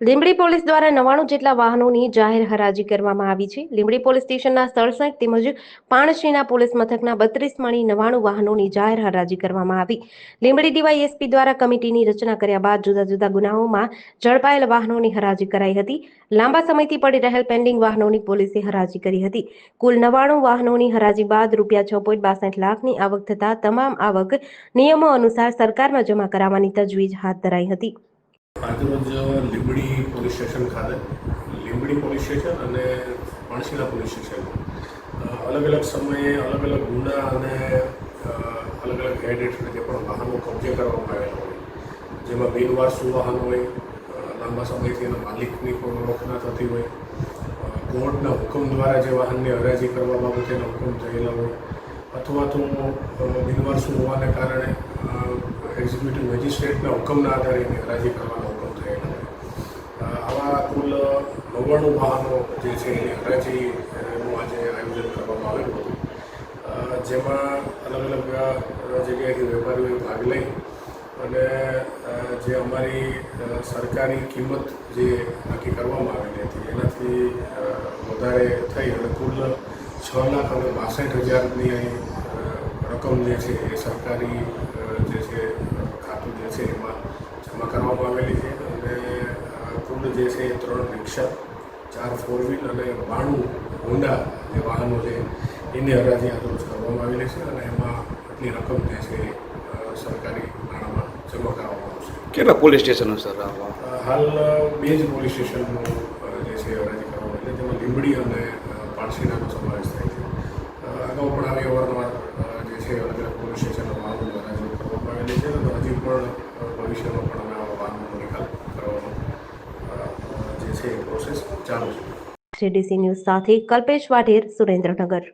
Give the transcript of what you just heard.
Limbdi police દ્વારા નવાણું જેટલા વાહનોની જાહેર હરાજી કરવામાં આવી છે. લીંબડી પોલીસ સ્ટેશનના સડસઠ તેમજ પાણશીના પોલીસ મથકના બત્રીસ મણી નવાણું વાહનોની જાહેર હરાજી કરવામાં આવી. લીંબડી ડીવાયએસપી દ્વારા કમિટીની રચના કર્યા બાદ જુદા જુદા ગુનાઓમાં ઝડપાયેલ વાહનોની હરાજી કરાઈ હતી. લાંબા સમયથી પડી રહેલ પેન્ડિંગ વાહનોની પોલીસે હરાજી કરી હતી. કુલ નવાણું વાહનોની હરાજી બાદ રૂપિયા છ પોઈન્ટ બાસઠ લાખની આવક થતા તમામ આવક નિયમો અનુસાર સરકારમાં જમા કરાવવાની તજવીજ હાથ ધરાઈ હતી. આજરોજ લીંબડી પોલીસ સ્ટેશન ખાતે. લીંબડી પોલીસ સ્ટેશન અને પણશીલા પોલીસ સ્ટેશન. અલગ અલગ સમયે અલગ અલગ ગુના અને અલગ અલગ હેડ હેઠળ જે પણ વાહનો કબજે કરવામાં આવેલા હોય, જેમાં બિનવારસુ વાહન હોય લાંબા સમયથી એના માલિકની પણ ઓળખ ના થતી હોય કોર્ટના હુકમ દ્વારા જે વાહનની હરાજી કરવા બાબતેના હુકમ થયેલા હોય, અથવા તો બિનવારસુ હોવાને કારણે એક્ઝિક્યુટિવ મેજિસ્ટ્રેટના હુકમના આધારે એની હરાજી કરવાનો હુકમ થયેલો હોય અ, આવા કુલ નવ્વાણું વાહનો જે છે એની હરાજીનું આજે આયોજન કરવામાં આવેલું હતું. જેમાં અલગ અલગ જગ્યાએથી વેપારીઓએ ભાગ લઈ અને જે અમારી સરકારી કિંમત જે નક્કી કરવામાં આવેલી હતી એનાથી વધારે થઈ અને કુલ છ લાખ અને બાસઠ હજારની અહીં, રકમ જે છે એ સરકારી જે છે ખાતું જે છે એમાં જમા કરવામાં આવેલી છે અને અ, કુલ જે છે એ ત્રણ રિક્ષા ચાર ફોર વ્હીલ અને બાણું હોન્ડા જે વાહનો છે એની હરાજી આજરોજ કરવામાં આવેલી છે અને એમાં આટલી રકમ જે છે સરકારી નાણામાં જમા કરવામાં આવશે. કેટલા પોલીસ સ્ટેશનો સર હાલ બે જ પોલીસ સ્ટેશનનું જે છે હરાજી કરવામાં આવેલી તેમાં લીંબડી અને પારસીનાનો સમાવેશ થાય છે. અગાઉ પણ આવી અવારનવાર જે છે અલગ અલગ પોલીસ સ્ટેશનોમાં હરાજી કરવામાં આવેલી છે. અને હજી પણ અ, ભવિષ્યમાં પણ અમે આવા વાહનોનો નિકાલ કરવાનો અ, સીડીસી ન્યૂઝ સાથે કલ્પેશ વાઢેર સુરેન્દ્રનગર.